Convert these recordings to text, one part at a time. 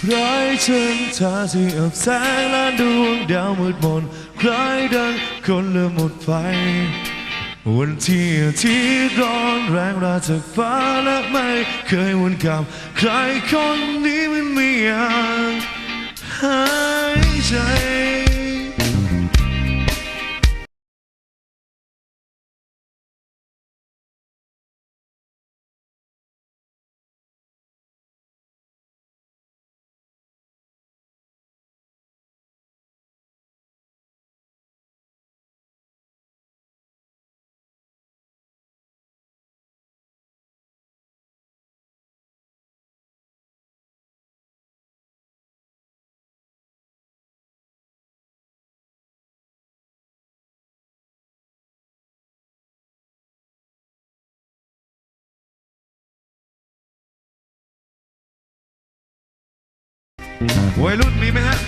ใคล้ายฉันทาสีอับแสงและดวงดาวมืดมนใครดังคนเริ่มหมดไฟ วันที่อาทิตย์ร้อนแรงราจากฟ้าและไม่เคยวนกลับ ใครคนนี้มันไม่อยากหายใจ วัยรุ่นมีไหมฮะ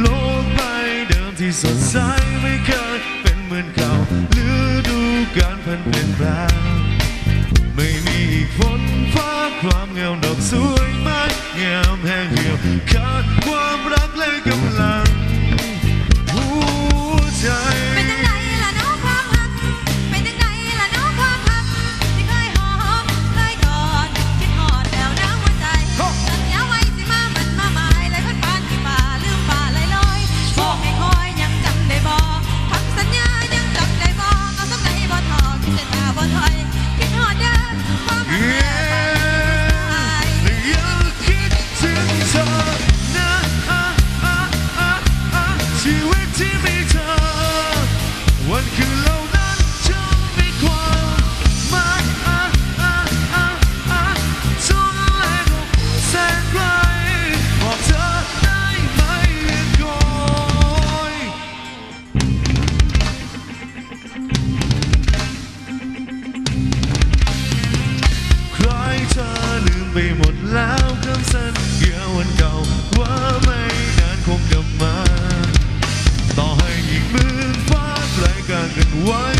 โลกใบเดิมที่สดใสไม่เคยเป็นเหมือนเก่าหรือดูการผันเปลี่ยนแปลงไม่มีอีกฝนฟ้าความเงาดอกสวยไมงามแห่งเหี่ยวขาดความรักและกำลัง คำสัญญาวันเก่าว่าไม่นานคงกลับมา ต่อให้อีกมือฟ้าแปลกันกันไว้